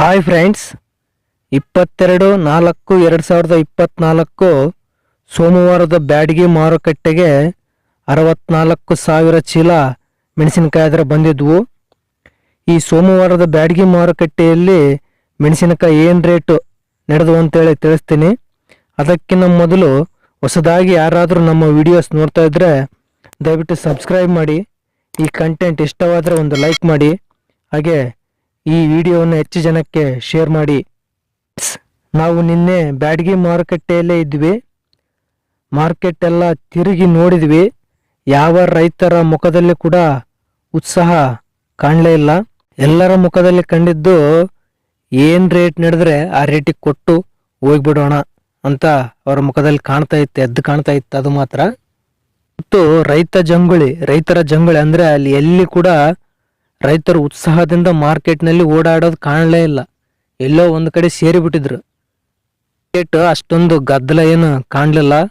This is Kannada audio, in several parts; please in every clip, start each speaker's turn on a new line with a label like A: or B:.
A: ಹಾಯ್ ಫ್ರೆಂಡ್ಸ್, ಇಪ್ಪತ್ತೆರಡು ನಾಲ್ಕು ಎರಡು ಸಾವಿರದ ಇಪ್ಪತ್ತ್ನಾಲ್ಕು ಸೋಮವಾರದ ಬ್ಯಾಡಗಿ ಮಾರುಕಟ್ಟೆಗೆ ಅರವತ್ನಾಲ್ಕು ಸಾವಿರ ಚೀಲ ಮೆಣಸಿನಕಾಯಿ ಅದರ ಬಂದಿದ್ವು. ಈ ಸೋಮವಾರದ ಬ್ಯಾಡಗಿ ಮಾರುಕಟ್ಟೆಯಲ್ಲಿ ಮೆಣಸಿನಕಾಯಿ ಏನು ರೇಟು ನಡೆದು ಅಂತೇಳಿ ತಿಳಿಸ್ತೀನಿ. ಅದಕ್ಕಿಂತ ಮೊದಲು ಹೊಸದಾಗಿ ಯಾರಾದರೂ ನಮ್ಮ ವಿಡಿಯೋಸ್ ನೋಡ್ತಾ ಇದ್ದರೆ ದಯವಿಟ್ಟು ಸಬ್ಸ್ಕ್ರೈಬ್ ಮಾಡಿ. ಈ ಕಂಟೆಂಟ್ ಇಷ್ಟವಾದರೆ ಒಂದು ಲೈಕ್ ಮಾಡಿ. ಹಾಗೆ ಈ ವಿಡಿಯೋವನ್ನು ಹೆಚ್ಚು ಜನಕ್ಕೆ ಶೇರ್ ಮಾಡಿ. ನಾವು ನಿನ್ನೆ ಬ್ಯಾಡಗಿ ಮಾರುಕಟ್ಟೆಯಲ್ಲೇ ಇದ್ವಿ. ಮಾರ್ಕೆಟ್ ಎಲ್ಲ ತಿರುಗಿ ನೋಡಿದ್ವಿ. ಯಾವ ರೈತರ ಮುಖದಲ್ಲಿ ಕೂಡ ಉತ್ಸಾಹ ಕಾಣಲೇ ಇಲ್ಲ. ಎಲ್ಲರ ಮುಖದಲ್ಲಿ ಕಂಡಿದ್ದು, ಏನ್ ರೇಟ್ ನಡೆದ್ರೆ ಆ ರೇಟಿಗೆ ಕೊಟ್ಟು ಹೋಗ್ಬಿಡೋಣ ಅಂತ ಅವರ ಮುಖದಲ್ಲಿ ಕಾಣ್ತಾ ಇತ್ತು, ಎದ್ದು ಕಾಣ್ತಾ ಇತ್ತು, ಅದು ಮಾತ್ರ. ಮತ್ತು ರೈತ ಜಂಗುಳಿ, ರೈತರ ಜಂಗುಳಿ ಅಂದ್ರೆ ಅಲ್ಲಿ ಎಲ್ಲಿ ಕೂಡ ರೈತರು ಉತ್ಸಾಹದಿಂದ ಮಾರ್ಕೆಟ್ನಲ್ಲಿ ಓಡಾಡೋದು ಕಾಣಲೇ ಇಲ್ಲ. ಎಲ್ಲೋ ಒಂದು ಕಡೆ ಸೇರಿಬಿಟ್ಟಿದ್ರು. ಮಾರ್ಕೆಟ್ ಅಷ್ಟೊಂದು ಗದ್ದಲ ಏನು ಕಾಣಲಿಲ್ಲ.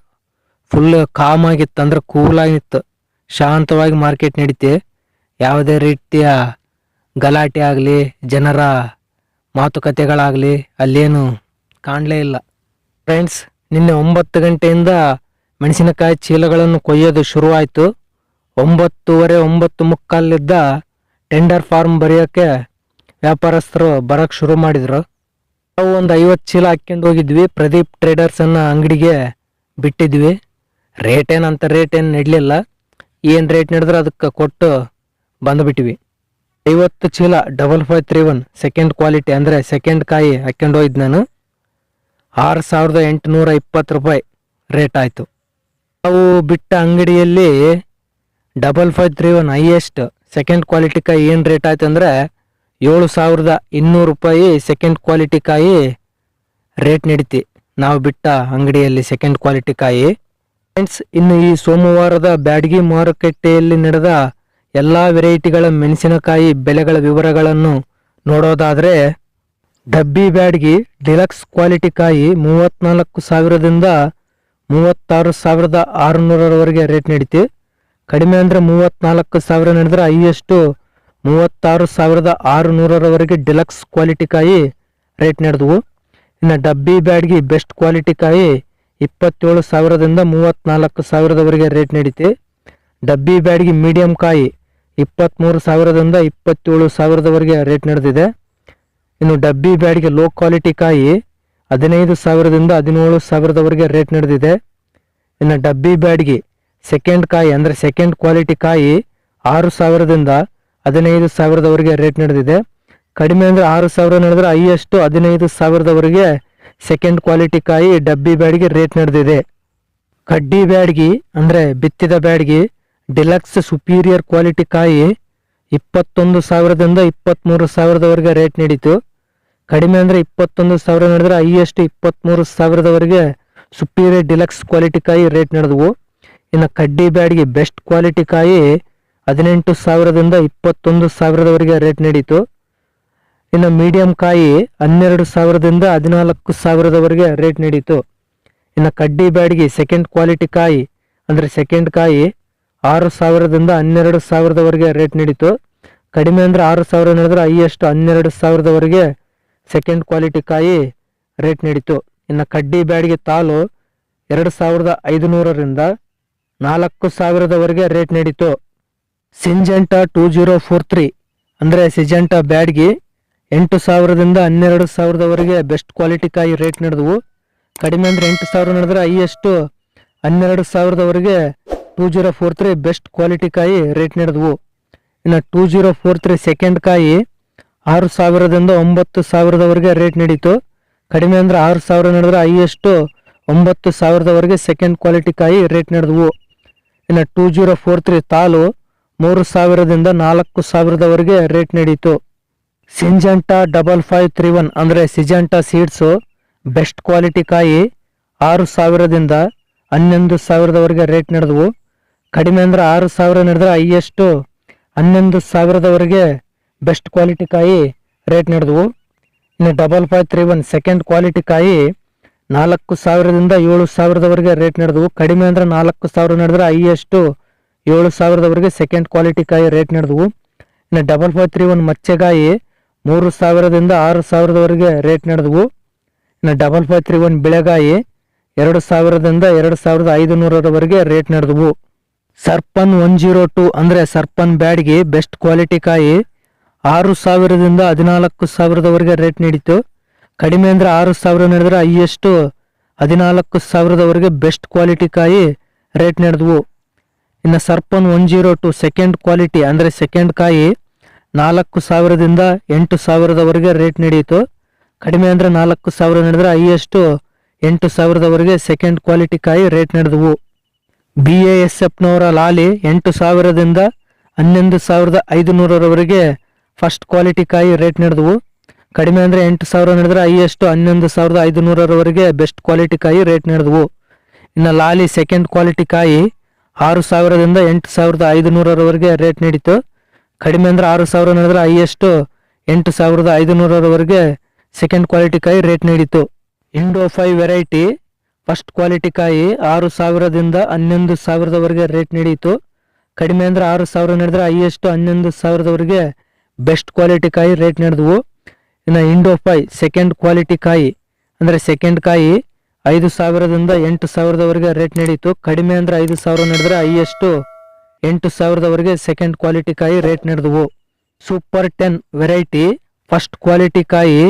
A: ಫುಲ್ ಕಾಮ್ ಆಗಿತ್ತು ಅಂದ್ರೆ ಕೂಲ್ ಆಗಿತ್ತು. ಶಾಂತವಾಗಿ ಮಾರ್ಕೆಟ್ ನಡೀತಿ. ಯಾವುದೇ ರೀತಿಯ ಗಲಾಟೆ ಆಗಲಿ, ಜನರ ಮಾತುಕತೆಗಳಾಗಲಿ ಅಲ್ಲೇನು ಕಾಣಲೇ ಇಲ್ಲ. ಫ್ರೆಂಡ್ಸ್ ನಿನ್ನೆ ಒಂಬತ್ತು ಗಂಟೆಯಿಂದ ಮೆಣಸಿನಕಾಯಿ ಚೀಲಗಳನ್ನು ಕೊಯ್ಯೋದು ಶುರುವಾಯಿತು. ಒಂಬತ್ತುವರೆ, ಒಂಬತ್ತು ಮುಕ್ಕಾಲಿದ್ದ ಟೆಂಡರ್ ಫಾರ್ಮ್ ಬರೆಯೋಕ್ಕೆ ವ್ಯಾಪಾರಸ್ಥರು ಬರಕ್ಕೆ ಶುರು ಮಾಡಿದರು. ನಾವು ಒಂದು ಐವತ್ತು ಚೀಲ ಹಾಕ್ಕೊಂಡು ಹೋಗಿದ್ವಿ. ಪ್ರದೀಪ್ ಟ್ರೇಡರ್ಸ್ ಅನ್ನೋ ಅಂಗಡಿಗೆ ಬಿಟ್ಟಿದ್ವಿ. ರೇಟ್ ಏನಂತ ರೇಟ್ ಏನು ನಡಲಿಲ್ಲ ಏನು ರೇಟ್ ನಡೆದ್ರೆ ಅದಕ್ಕೆ ಕೊಟ್ಟು ಬಂದುಬಿಟ್ವಿ ಐವತ್ತು ಚೀಲ double five three one second quality ಅಂದರೆ ಸೆಕೆಂಡ್ ಕಾಯಿ ಹಾಕ್ಕೊಂಡು ಹೋಗಿದ್ದು ನಾನು. ಆರು ಸಾವಿರದ ಎಂಟುನೂರ ಇಪ್ಪತ್ತು ರೂಪಾಯಿ ರೇಟ್ ಆಯಿತು. ನಾವು ಬಿಟ್ಟ ಅಂಗಡಿಯಲ್ಲಿ double five three one highest second quality ಕಾಯಿ ಏನು ರೇಟ್ ಆಯ್ತು ಅಂದರೆ ಏಳು ಸಾವಿರದ ಇನ್ನೂರು ರೂಪಾಯಿ ಸೆಕೆಂಡ್ ಕ್ವಾಲಿಟಿ ಕಾಯಿ ರೇಟ್ ನಡೀತಿ. ನಾವು ಬಿಟ್ಟ ಅಂಗಡಿಯಲ್ಲಿ ಸೆಕೆಂಡ್ ಕ್ವಾಲಿಟಿ ಕಾಯಿ. ಫ್ರೆಂಡ್ಸ್ ಇನ್ನು ಈ ಸೋಮವಾರದ ಬ್ಯಾಡಗಿ ಮಾರುಕಟ್ಟೆಯಲ್ಲಿ ನಡೆದ ಎಲ್ಲ ವೆರೈಟಿಗಳ ಮೆಣಸಿನಕಾಯಿ ಬೆಲೆಗಳ ವಿವರಗಳನ್ನು ನೋಡೋದಾದರೆ ಡಬ್ಬಿ ಬ್ಯಾಡ್ಗಿ ಡಿಲಕ್ಸ್ ಕ್ವಾಲಿಟಿ ಕಾಯಿ ಮೂವತ್ತ್ನಾಲ್ಕು ಸಾವಿರದಿಂದ ಮೂವತ್ತಾರು ಸಾವಿರದ ಆರುನೂರರವರೆಗೆ ರೇಟ್ ನಡೀತಿ. ಕಡಿಮೆ ಅಂದರೆ ಮೂವತ್ತ್ನಾಲ್ಕು ಸಾವಿರ ನಡೆದ್ರೆ ಹೈಯೆಸ್ಟು ಮೂವತ್ತಾರು ಸಾವಿರದ ಆರುನೂರರವರೆಗೆ ಡಿಲಕ್ಸ್ ಕ್ವಾಲಿಟಿ ಕಾಯಿ ರೇಟ್ ನಡೆದವು. ಇನ್ನು ಡಬ್ಬಿ ಬ್ಯಾಡ್ಗೆ ಬೆಸ್ಟ್ ಕ್ವಾಲಿಟಿ ಕಾಯಿ ಇಪ್ಪತ್ತೇಳು ಸಾವಿರದಿಂದ ಮೂವತ್ತ್ನಾಲ್ಕು ಸಾವಿರದವರೆಗೆ ರೇಟ್ ನಡೀತಿ. ಡಬ್ಬಿ ಬ್ಯಾಡ್ಗೆ ಮೀಡಿಯಂ ಕಾಯಿ ಇಪ್ಪತ್ತ್ಮೂರು ಸಾವಿರದಿಂದ ಇಪ್ಪತ್ತೇಳು ಸಾವಿರದವರೆಗೆ ರೇಟ್ ನಡೆದಿದೆ. ಇನ್ನು ಡಬ್ಬಿ ಬ್ಯಾಡ್ಗೆ ಲೋ ಕ್ವಾಲಿಟಿ ಕಾಯಿ ಹದಿನೈದು ಸಾವಿರದಿಂದ ಹದಿನೇಳು ಸಾವಿರದವರೆಗೆ ರೇಟ್ ನಡೆದಿದೆ. ಇನ್ನು ಡಬ್ಬಿ ಬ್ಯಾಡ್ಗೆ ಸೆಕೆಂಡ್ ಕಾಯಿ ಅಂದರೆ ಸೆಕೆಂಡ್ ಕ್ವಾಲಿಟಿ ಕಾಯಿ ಆರು ಸಾವಿರದಿಂದ ಹದಿನೈದು ಸಾವಿರದವರೆಗೆ ರೇಟ್ ನಡೆದಿದೆ. ಕಡಿಮೆ ಅಂದರೆ ಆರು ಸಾವಿರ ನಡೆದ್ರೆ ಹೈಯೆಸ್ಟು ಹದಿನೈದು ಸಾವಿರದವರೆಗೆ ಸೆಕೆಂಡ್ ಕ್ವಾಲಿಟಿ ಕಾಯಿ ಡಬ್ಬಿ ಬ್ಯಾಡ್ಗೆ ರೇಟ್ ನಡೆದಿದೆ. ಕಡ್ಡಿ ಬ್ಯಾಡ್ಗಿ ಅಂದರೆ ಬಿತ್ತಿದ ಬ್ಯಾಡ್ಗಿ ಡಿಲಕ್ಸ್ ಸುಪೀರಿಯರ್ ಕ್ವಾಲಿಟಿ ಕಾಯಿ ಇಪ್ಪತ್ತೊಂದು ಸಾವಿರದಿಂದ ಇಪ್ಪತ್ತ್ಮೂರು ಸಾವಿರದವರೆಗೆ ರೇಟ್ ನಡೀತು. ಕಡಿಮೆ ಅಂದರೆ ಇಪ್ಪತ್ತೊಂದು ಸಾವಿರ ನಡೆದ್ರೆ ಹೈಯೆಸ್ಟ್ ಇಪ್ಪತ್ತ್ಮೂರು ಸಾವಿರದವರೆಗೆ ಸುಪೀರಿಯರ್ ಡಿಲಕ್ಸ್ ಕ್ವಾಲಿಟಿ ಕಾಯಿ ರೇಟ್ ನಡೆದವು. ಇನ್ನು ಕಡ್ಡಿ ಬ್ಯಾಡ್ಗೆ ಬೆಸ್ಟ್ ಕ್ವಾಲಿಟಿ ಕಾಯಿ ಹದಿನೆಂಟು ಸಾವಿರದಿಂದ ಇಪ್ಪತ್ತೊಂದು ಸಾವಿರದವರೆಗೆ ರೇಟ್ ನಡೀತು ಇನ್ನು ಮೀಡಿಯಂ ಕಾಯಿ ಹನ್ನೆರಡು ಸಾವಿರದಿಂದ ಹದಿನಾಲ್ಕು ಸಾವಿರದವರೆಗೆ ರೇಟ್ ನಡೀತು ಇನ್ನು ಕಡ್ಡಿ ಬ್ಯಾಡ್ಗೆ ಸೆಕೆಂಡ್ ಕ್ವಾಲಿಟಿ ಕಾಯಿ, ಅಂದರೆ ಸೆಕೆಂಡ್ ಕಾಯಿ ಆರು ಸಾವಿರದಿಂದ ಹನ್ನೆರಡು ಸಾವಿರದವರೆಗೆ ರೇಟ್ ನಡೀತು ಕಡಿಮೆ ಅಂದರೆ ಆರು ಸಾವಿರ ನಡೆದ್ರೆ ಹೈಯೆಸ್ಟ್ ಹನ್ನೆರಡು ಸಾವಿರದವರೆಗೆ ಸೆಕೆಂಡ್ ಕ್ವಾಲಿಟಿ ಕಾಯಿ ರೇಟ್ ನಡೀತು ಇನ್ನು ಕಡ್ಡಿ ಬ್ಯಾಡ್ಗೆ ತಾಲು ಎರಡು ಸಾವಿರದ ಐದುನೂರರಿಂದ ನಾಲ್ಕು ಸಾವಿರದವರೆಗೆ ರೇಟ್ ನಡೀತು Syngenta two zero four three ಅಂದರೆ ಸಿಜೆಂಟ ಬ್ಯಾಡ್ಗಿ ಎಂಟು ಸಾವಿರದಿಂದ ಹನ್ನೆರಡು ಸಾವಿರದವರೆಗೆ ಬೆಸ್ಟ್ ಕ್ವಾಲಿಟಿ ಕಾಯಿ ರೇಟ್ ನಡೆದವು. ಕಡಿಮೆ ಅಂದರೆ ಎಂಟು ಸಾವಿರ ನಡೆದ್ರೆ ಹೈಯೆಸ್ಟು ಹನ್ನೆರಡು ಸಾವಿರದವರೆಗೆ two zero four three best quality ಕಾಯಿ ರೇಟ್ ನಡೆದವು. ಇನ್ನು two zero four three second ಕಾಯಿ ಆರು ಸಾವಿರದಿಂದ ಒಂಬತ್ತು ಸಾವಿರದವರೆಗೆ ರೇಟ್ ನಡೀತು ಕಡಿಮೆ ಅಂದರೆ ಆರು ಸಾವಿರ ನಡೆದ್ರೆ ಹೈಯೆಸ್ಟು ಒಂಬತ್ತು ಸಾವಿರದವರೆಗೆ ಸೆಕೆಂಡ್ ಕ್ವಾಲಿಟಿ ಕಾಯಿ ರೇಟ್ ನಡೆದವು. ಇನ್ನು ಟೂ ಜೀರೋ ಫೋರ್ ತ್ರೀ ತಾಲು ಮೂರು ಸಾವಿರದಿಂದ ನಾಲ್ಕು ಸಾವಿರದವರೆಗೆ ರೇಟ್ ನಡೀತು. Syngenta double five three one ಅಂದರೆ ಸಿಜಂಟಾ ಸೀಡ್ಸು ಬೆಸ್ಟ್ ಕ್ವಾಲಿಟಿ ಕಾಯಿ ಆರು ಸಾವಿರದಿಂದ ಹನ್ನೊಂದು ಸಾವಿರದವರೆಗೆ ರೇಟ್ ನಡೆದವು. ಕಡಿಮೆ ಅಂದರೆ ಆರು ಸಾವಿರ ನಡೆದ್ರೆ ಹೈಯೆಸ್ಟು ಹನ್ನೊಂದು ಸಾವಿರದವರೆಗೆ ಬೆಸ್ಟ್ ಕ್ವಾಲಿಟಿ ಕಾಯಿ ರೇಟ್ ನಡೆದವು. ಇನ್ನು double five three one second quality ಕಾಯಿ ನಾಲ್ಕು ಸಾವಿರದಿಂದ ಏಳು ಸಾವಿರದವರೆಗೆ ರೇಟ್ ನಡೆದವು. ಕಡಿಮೆ ಅಂದರೆ ನಾಲ್ಕು ಸಾವಿರ ನಡೆದ್ರೆ ಹೈಯೆಸ್ಟು ಏಳು ಸಾವಿರದವರೆಗೆ ಸೆಕೆಂಡ್ ಕ್ವಾಲಿಟಿ ಕಾಯಿ ರೇಟ್ ನಡೆದವು. ಇನ್ನು ಡಬಲ್ ಫೈವ್ ತ್ರೀ ಒನ್ ಮಚ್ಚೆಗಾಯಿ ಮೂರು ಸಾವಿರದಿಂದ ಆರು ಸಾವಿರದವರೆಗೆ ರೇಟ್ ನಡೆದವು. ಇನ್ನು ಡಬಲ್ ಫೈವ್ ತ್ರೀ ಒನ್ ಬೆಳೆಗಾಯಿ ಎರಡು ಸಾವಿರದಿಂದ ಎರಡು ಸಾವಿರದ ಐದು ನೂರರವರೆಗೆ ರೇಟ್ ನಡೆದವು. ಸರ್ಪನ್ ಒನ್ ಜೀರೋ ಟು ಅಂದರೆ ಸರ್ಪನ್ ಬ್ಯಾಡ್ಗೆ ಬೆಸ್ಟ್ ಕ್ವಾಲಿಟಿ ಕಾಯಿ ಆರು ಸಾವಿರದಿಂದ ಹದಿನಾಲ್ಕು ಸಾವಿರದವರೆಗೆ ರೇಟ್ ನಡೀತು ಕಡಿಮೆ ಅಂದರೆ ಆರು ಸಾವಿರ ನಡೆದ್ರೆ ಹೈಯೆಸ್ಟು ಹದಿನಾಲ್ಕು ಸಾವಿರದವರೆಗೆ ಬೆಸ್ಟ್ ಕ್ವಾಲಿಟಿ ಕಾಯಿ ರೇಟ್ ನಡೆದವು. ಇನ್ನು Sarpan one zero two second quality ಅಂದರೆ ಸೆಕೆಂಡ್ ಕಾಯಿ ನಾಲ್ಕು ಸಾವಿರದಿಂದ ಎಂಟು ಸಾವಿರದವರೆಗೆ ರೇಟ್ ನಡೆಯಿತು ಕಡಿಮೆ ಅಂದರೆ ನಾಲ್ಕು ಸಾವಿರ ನಡೆದ್ರೆ ಹೈಯೆಸ್ಟು ಎಂಟು ಸಾವಿರದವರೆಗೆ ಸೆಕೆಂಡ್ ಕ್ವಾಲಿಟಿ ಕಾಯಿ ರೇಟ್ ನಡೆದವು. ಬಿ ಎ ಎಸ್ ಎಫ್ನವರ ಲಾಲಿ ಎಂಟು ಸಾವಿರದಿಂದ ಹನ್ನೊಂದು ಸಾವಿರದ ಐದು ನೂರರವರೆಗೆ ಫಸ್ಟ್ ಕ್ವಾಲಿಟಿ ಕಾಯಿ ರೇಟ್ ನಡೆದವು. ಕಡಿಮೆ ಅಂದರೆ ಎಂಟು ಸಾವಿರ ನಡೆದ್ರೆ ಹೈಯೆಸ್ಟ್ ಹನ್ನೊಂದು ಸಾವಿರದ ಐದು ನೂರರವರೆಗೆ ಬೆಸ್ಟ್ ಕ್ವಾಲಿಟಿ ಕಾಯಿ ರೇಟ್ ನಡೆದವು. ಇನ್ನು ಲಾಲಿ ಸೆಕೆಂಡ್ ಕ್ವಾಲಿಟಿ ಕಾಯಿ ಆರು ಸಾವಿರದಿಂದ ಎಂಟು ಸಾವಿರದ ಐದು ನೂರರವರೆಗೆ ರೇಟ್ ನಡೀತು. ಕಡಿಮೆ ಅಂದರೆ ಆರು ಸಾವಿರ ನಡೆದ್ರೆ ಹೈಯೆಸ್ಟು ಎಂಟು ಸಾವಿರದ ಐದು ನೂರರವರೆಗೆ ಸೆಕೆಂಡ್ ಕ್ವಾಲಿಟಿ ಕಾಯಿ ರೇಟ್ ನಡೀತು. Indo five variety first quality ಕಾಯಿ ಆರು ಸಾವಿರದಿಂದ ಹನ್ನೊಂದು ಸಾವಿರದವರೆಗೆ ರೇಟ್ ನಡೀತು. ಕಡಿಮೆ ಅಂದರೆ ಆರು ಸಾವಿರ ನಡೆದ್ರೆ ಹೈಯೆಸ್ಟ್ ಹನ್ನೊಂದು ಸಾವಿರದವರೆಗೆ ಬೆಸ್ಟ್ ಕ್ವಾಲಿಟಿ ಕಾಯಿ ರೇಟ್ ನಡೆದವು. ಇನ್ನು ಇಂಡೋ ಫೈ ಸೆಕೆಂಡ್ ಕ್ವಾಲಿಟಿ ಕಾಯಿ, ಅಂದರೆ ಸೆಕೆಂಡ್ ಕಾಯಿ ಐದು ಸಾವಿರದಿಂದ ಎಂಟು ಸಾವಿರದವರೆಗೆ ರೇಟ್ ನಡೀತು. ಕಡಿಮೆ ಅಂದರೆ ಐದು ಸಾವಿರ ನಡೆದ್ರೆ ಹೈಯೆಸ್ಟು ಎಂಟು ಸಾವಿರದವರೆಗೆ ಸೆಕೆಂಡ್ ಕ್ವಾಲಿಟಿ ಕಾಯಿ ರೇಟ್ ನಡೆದವು. Super ten variety first quality ಕಾಯಿ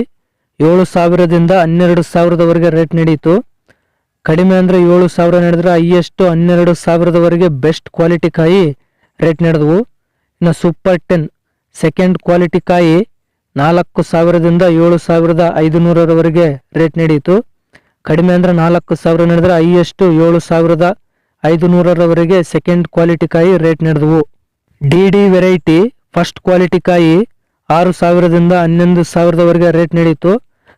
A: ಏಳು ಸಾವಿರದಿಂದ ಹನ್ನೆರಡು ಸಾವಿರದವರೆಗೆ ರೇಟ್ ನಡೀತು. ಕಡಿಮೆ ಅಂದರೆ ಏಳು ಸಾವಿರ ನಡೆದ್ರೆ ಹೈಯೆಸ್ಟು ಹನ್ನೆರಡು ಸಾವಿರದವರೆಗೆ ಬೆಸ್ಟ್ ಕ್ವಾಲಿಟಿ ಕಾಯಿ ರೇಟ್ ನಡೆದವು. ಇನ್ನು ಸೂಪರ್ ಟೆನ್ ಸೆಕೆಂಡ್ ಕ್ವಾಲಿಟಿ ಕಾಯಿ ನಾಲ್ಕು ಸಾವಿರದಿಂದ ಏಳು ಸಾವಿರದ ಐದು ನೂರರವರೆಗೆ ರೇಟ್ ನಡೆಯಿತು ಕಡಿಮೆ ಅಂದರೆ ನಾಲ್ಕು ಸಾವಿರ ನಡೆದ್ರೆ ಹೈಯೆಸ್ಟು ಏಳು ಸಾವಿರದ ಐದು ನೂರರವರೆಗೆ ಸೆಕೆಂಡ್ ಕ್ವಾಲಿಟಿ ಕಾಯಿ ರೇಟ್ ನಡೆದವು. D D variety first quality ಕಾಯಿ ಆರು ಸಾವಿರದಿಂದ ಹನ್ನೊಂದು ಸಾವಿರದವರೆಗೆ ರೇಟ್ ನಡೆಯಿತು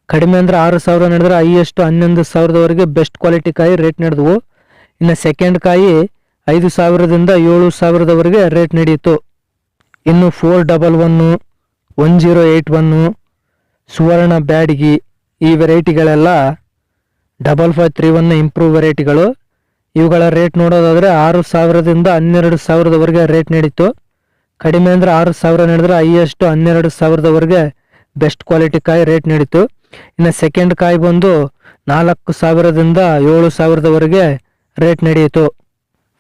A: ಕಡಿಮೆ ಅಂದರೆ ಆರು ಸಾವಿರ ನಡೆದ್ರೆ ಹೈಯೆಸ್ಟು ಹನ್ನೊಂದು ಸಾವಿರದವರೆಗೆ ಬೆಸ್ಟ್ ಕ್ವಾಲಿಟಿ ಕಾಯಿ ರೇಟ್ ನಡೆದವು. ಇನ್ನು ಸೆಕೆಂಡ್ ಕಾಯಿ ಐದು ಸಾವಿರದಿಂದ ಏಳು ಸಾವಿರದವರೆಗೆ ರೇಟ್ ನಡೆಯಿತು ಇನ್ನು four double one one zero eight one Suvarna Byadgi ಈ ವೆರೈಟಿಗಳೆಲ್ಲ double five three one improve ವೆರೈಟಿಗಳು. ಇವುಗಳ ರೇಟ್ ನೋಡೋದಾದರೆ ಆರು ಸಾವಿರದಿಂದ ಹನ್ನೆರಡು ಸಾವಿರದವರೆಗೆ ರೇಟ್ ನಡೀತು ಕಡಿಮೆ ಅಂದರೆ ಆರು ಸಾವಿರ ನಡೆದ್ರೆ ಹೈಯೆಸ್ಟು ಹನ್ನೆರಡು ಸಾವಿರದವರೆಗೆ ಬೆಸ್ಟ್ ಕ್ವಾಲಿಟಿ ಕಾಯಿ ರೇಟ್ ನಡೀತು ಇನ್ನು ಸೆಕೆಂಡ್ ಕಾಯಿ ಬಂದು ನಾಲ್ಕು ಸಾವಿರದಿಂದ ಏಳು ಸಾವಿರದವರೆಗೆ ರೇಟ್ ನಡೆಯಿತು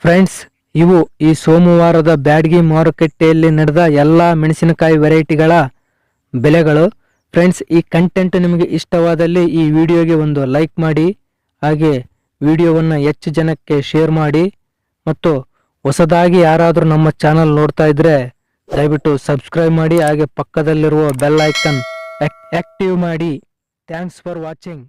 A: ಫ್ರೆಂಡ್ಸ್ ಇವು ಈ ಸೋಮವಾರದ ಬ್ಯಾಡ್ಗಿ ಮಾರುಕಟ್ಟೆಯಲ್ಲಿ ನಡೆದ ಎಲ್ಲ ಮೆಣಸಿನಕಾಯಿ ವೆರೈಟಿಗಳ ಬೆಲೆಗಳು. ಫ್ರೆಂಡ್ಸ್, ಈ ಕಂಟೆಂಟ್ ನಿಮಗೆ ಇಷ್ಟವಾದಲ್ಲಿ ಈ ವಿಡಿಯೋಗೆ ಒಂದು ಲೈಕ್ ಮಾಡಿ, ಹಾಗೆ ವಿಡಿಯೋವನ್ನು ಹೆಚ್ಚು ಜನಕ್ಕೆ ಶೇರ್ ಮಾಡಿ, ಮತ್ತು ಹೊಸದಾಗಿ ಯಾರಾದರೂ ನಮ್ಮ ಚಾನಲ್ ನೋಡ್ತಾ ಇದ್ರೆ ದಯವಿಟ್ಟು ಸಬ್ಸ್ಕ್ರೈಬ್ ಮಾಡಿ, ಹಾಗೆ ಪಕ್ಕದಲ್ಲಿರುವ ಬೆಲ್ ಐಕನ್ ಆಕ್ಟಿವ್ ಮಾಡಿ. Thanks for watching